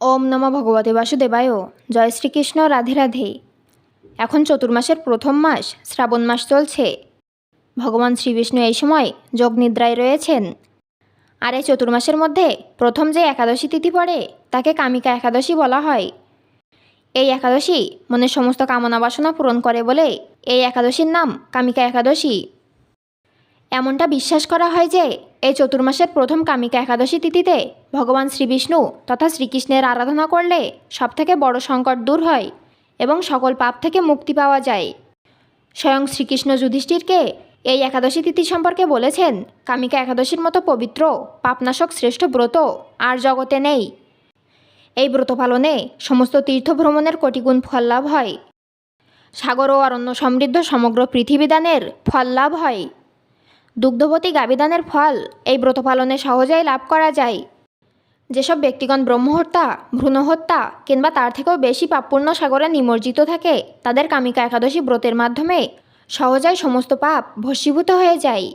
ওম নম ভগবতে বাসুদেবায় জয় শ্রীকৃষ্ণ, রাধে রাধে। এখন চতুর্মাসের প্রথম মাস, শ্রাবণ মাস চলছে। ভগবান শ্রীবিষ্ণু এই সময় যোগনিদ্রায় রয়েছেন। আর এই চতুর্মাসের মধ্যে প্রথম যে একাদশী তিথি পড়ে, তাকে কামিকা একাদশী বলা হয়। এই একাদশী মনের সমস্ত কামনা বাসনা পূরণ করে বলে এই একাদশীর নাম কামিকা একাদশী। এমনটা বিশ্বাস করা হয় যে এই চতুর্মাসের প্রথম কামিকা একাদশী তিথিতে ভগবান শ্রীবিষ্ণু তথা শ্রীকৃষ্ণের আরাধনা করলে সবথেকে বড় সংকট দূর হয় এবং সকল পাপ থেকে মুক্তি পাওয়া যায়। স্বয়ং শ্রীকৃষ্ণ যুধিষ্ঠিরকে এই একাদশী তিথি সম্পর্কে বলেছেন, কামিকা একাদশীর মতো পবিত্র, পাপনাশক শ্রেষ্ঠ ব্রত আর জগতে নেই। এই ব্রত পালনে সমস্ত তীর্থ ভ্রমণের কোটিগুণ ফল লাভ হয়। সাগর ও অরণ্য সমৃদ্ধ সমগ্র পৃথিবীদানের ফল লাভ হয়। দুগ্ধবতী গাবিদানের ফল, এই ব্রত পালনে সহজেই লাভ করা যায়। যেসব ব্যক্তিগণ ব্রহ্মহত্যা, ভ্রূণহত্যা কিংবা তার থেকেও বেশি পাপপূর্ণ সাগরে নিমজ্জিত থাকে, তাদের কামিকা একাদশী ব্রতের মাধ্যমে সহজেই সমস্ত পাপ ভস্মীভূত হয়ে যায়।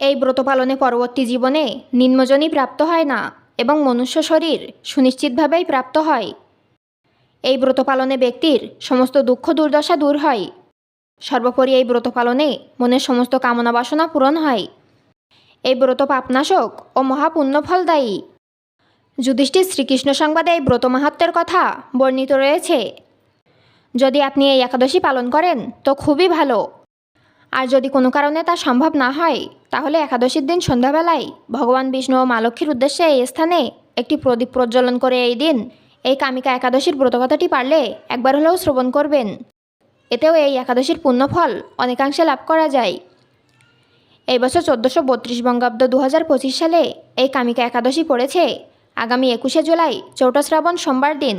এই ব্রত পালনে পরবর্তী জীবনে নিম্নজনই প্রাপ্ত হয় না এবং মনুষ্য শরীর সুনিশ্চিতভাবেই প্রাপ্ত হয়। এই ব্রত পালনে ব্যক্তির সমস্ত দুঃখ দুর্দশা দূর হয়। সর্বোপরি এই ব্রত পালনে মনের সমস্ত কামনা বাসনা পূরণ হয়। এই ব্রত পাপনাশক ও মহাপুণ্য ফলদায়ী। যুধিষ্ঠির শ্রীকৃষ্ণ সংবাদে এই ব্রত মাহাত্মের কথা বর্ণিত রয়েছে। যদি আপনি এই একাদশী পালন করেন, তো খুবই ভালো। আর যদি কোনো কারণে তা সম্ভব না হয়, তাহলে একাদশীর দিন সন্ধ্যাবেলায় ভগবান বিষ্ণু ও মা লক্ষ্মীর উদ্দেশ্যে এই স্থানে একটি প্রদীপ প্রজ্বলন করে এই দিন এই কামিকা একাদশীর ব্রতকথাটি পারলে একবার হলেও শ্রবণ করবেন। এতেও এই একাদশীর পুণ্যফল অনেকাংশে লাভ করা যায়। এই বছর চোদ্দোশো বত্রিশ বঙ্গাব্দ দু হাজার পঁচিশ সালে এই কামিকা একাদশী পড়েছে। আগামী একুশে জুলাই চৌঠা শ্রাবণ সোমবার দিন।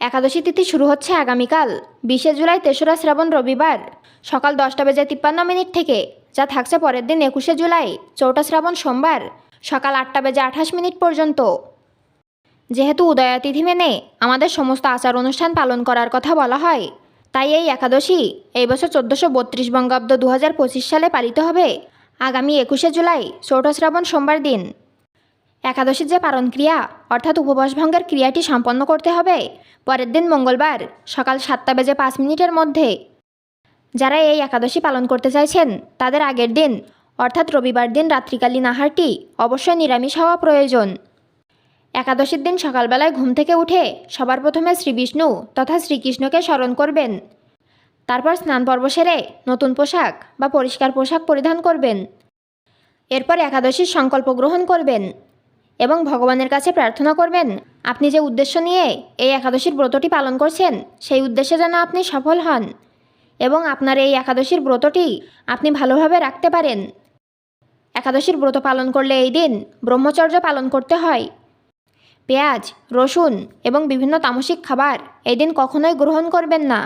একাদশী তিথি শুরু হচ্ছে আগামীকাল, বিশে জুলাই তেসরা শ্রাবণ রবিবার, সকাল দশটা বেজে তিপ্পান্ন মিনিট থেকে, যা থাকছে পরের দিন একুশে জুলাই চৌঠা শ্রাবণ সোমবার, সকাল আটটা বেজে আঠাশ মিনিট পর্যন্ত। যেহেতু উদয়া তিথি মেনে আমাদের সমস্ত আচার অনুষ্ঠান পালন করার কথা বলা হয় তাই এই একাদশী এই বছর চোদ্দোশো বত্রিশ বঙ্গাব্দ দু হাজার পঁচিশ সালে পালিত হবে। আগামী একুশে জুলাই চৌঠা শ্রাবণ সোমবার দিন। একাদশীর যে পারণ ক্রিয়া অর্থাৎ উপবাস ভঙ্গের ক্রিয়াটি সম্পন্ন করতে হবে, পরের দিন মঙ্গলবার সকাল সাতটা বেজে পাঁচ মিনিটের মধ্যে। যারা এই একাদশী পালন করতে চাইছেন, তাদের আগের দিন, অর্থাৎ রবিবার দিন রাত্রিকালীন আহারটি অবশ্যই নিরামিষ হওয়া প্রয়োজন। একাদশীর দিন সকালবেলায় ঘুম থেকে উঠে সবার প্রথমে শ্রীবিষ্ণু তথা শ্রীকৃষ্ণকে স্মরণ করবেন। তারপর স্নান পর্ব সেরে নতুন পোশাক বা পরিষ্কার পোশাক পরিধান করবেন। এরপর একাদশীর সংকল্প গ্রহণ করবেন এবং ভগবানের কাছে প্রার্থনা করবেন, আপনি যে উদ্দেশ্য নিয়ে এই একাদশীর ব্রতটি পালন করছেন, সেই উদ্দেশ্যে যেন আপনি সফল হন এবং আপনার এই একাদশীর ব্রতটি আপনি ভালোভাবে রাখতে পারেন। একাদশীর ব্রত পালন করলে এই দিন ব্রহ্মচর্য পালন করতে হয়। পেঁয়াজ, রসুন এবং বিভিন্ন তামসিক খাবার এই দিন কখনোই গ্রহণ করবেন না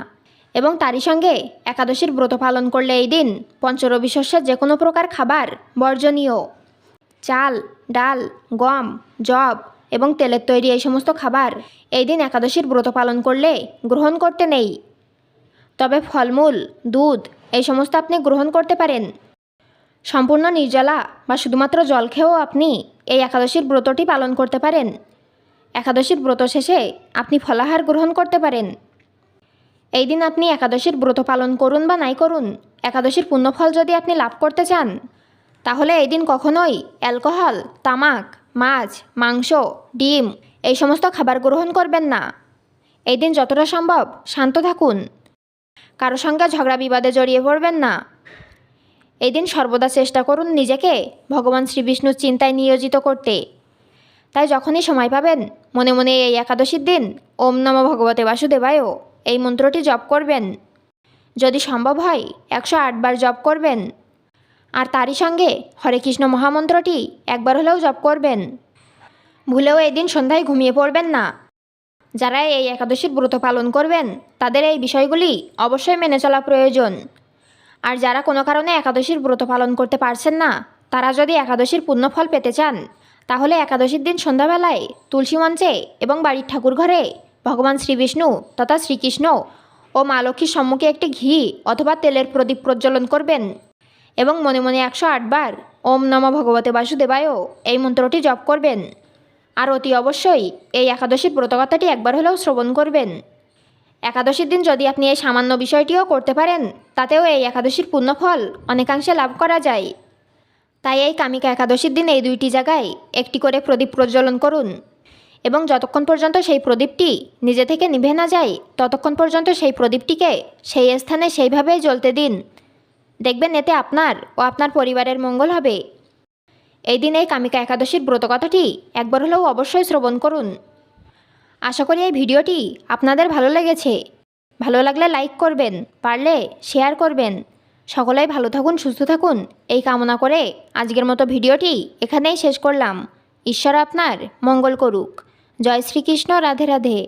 এবং তারই সঙ্গে একাদশীর ব্রত পালন করলে এই দিন পঞ্চরবি শস্যের যে কোনো প্রকার খাবার বর্জনীয়। চাল, ডাল, গম জব এবং তেলের তৈরি এই সমস্ত খাবার এই দিন একাদশীর ব্রত পালন করলে গ্রহণ করতে নেই। তবে ফলমূল, দুধ এই সমস্ত আপনি গ্রহণ করতে পারেন। সম্পূর্ণ নির্জলা বা শুধুমাত্র জল খেয়েও আপনি এই একাদশীর ব্রতটি পালন করতে পারেন। একাদশীর ব্রত শেষে আপনি ফলাহার গ্রহণ করতে পারেন। এই দিন আপনি একাদশীর ব্রত পালন করুন বা নাই করুন, একাদশীর পুণ্যফল যদি আপনি লাভ করতে চান, তাহলে এই দিন কখনোই অ্যালকোহল, তামাক, মাছ, মাংস, ডিম, এই সমস্ত খাবার গ্রহণ করবেন না। এই দিন যতটা সম্ভব শান্ত থাকুন, কারও সঙ্গে ঝগড়া বিবাদে জড়িয়ে পড়বেন না। এই দিন সর্বদা চেষ্টা করুন নিজেকে ভগবান শ্রীবিষ্ণুর চিন্তায় নিয়োজিত করতে। তাই যখনই সময় পাবেন, মনে মনে এই একাদশীর দিন ওম নম ভগবতে বাসুদেবায় এই মন্ত্রটি জপ করবেন। যদি সম্ভব হয়, একশো আটবার জপ করবেন। আর তারই সঙ্গে হরে কৃষ্ণ মহামন্ত্রটি একবার হলেও জপ করবেন। ভুলেও এই দিন সন্ধ্যায় ঘুমিয়ে পড়বেন না। যারা এই একাদশীর ব্রত পালন করবেন, তাদের এই বিষয়গুলি অবশ্যই মেনে চলা প্রয়োজন। আর যারা কোনো কারণে একাদশীর ব্রত পালন করতে পারছেন না, তারা যদি একাদশীর পুণ্যফল পেতে চান তাহলে একাদশীর দিন সন্ধ্যাবেলায় তুলসী মঞ্চে এবং বাড়ির ঠাকুর ঘরে ভগবান শ্রীবিষ্ণু তথা শ্রীকৃষ্ণ ও মা লক্ষ্মীর সম্মুখে একটি ঘি অথবা তেলের প্রদীপ প্রজ্বলন করবেন। এবং মনে মনে একশো আটবার ওম নম ভগবতে বাসুদেবায় এই মন্ত্রটি জপ করবেন। আর অতি অবশ্যই এই একাদশীর ব্রতকথাটি একবার হলেও শ্রবণ করবেন। একাদশীর দিন যদি আপনি এই সামান্য বিষয়টিও করতে পারেন, তাতেও এই একাদশীর পুণ্যফল অনেকাংশে লাভ করা যায়। তাই এই কামিকা একাদশীর দিন এই দুইটি জায়গায় একটি করে প্রদীপ প্রজ্বলন করুন। এবং যতক্ষণ পর্যন্ত সেই প্রদীপটি নিজে থেকে নিভে না যায়, ততক্ষণ পর্যন্ত সেই প্রদীপটিকে সেই স্থানে সেইভাবেই জ্বলতে দিন। দেখবেন এতে আপনার ও আপনার পরিবারের মঙ্গল হবে। এই দিন এই কামিকা একাদশীর ব্রতকথাটি একবার হলেও অবশ্যই শ্রবণ করুন। আশা করি এই ভিডিওটি আপনাদের ভালো লেগেছে। ভালো লাগলে লাইক করবেন, পারলে শেয়ার করবেন। সকলেই ভালো থাকুন, সুস্থ থাকুন। এই কামনা করে আজকের মতো ভিডিওটি এখানেই শেষ করলাম। ঈশ্বর আপনার মঙ্গল করুক। জয় শ্রীকৃষ্ণ, রাধে রাধে।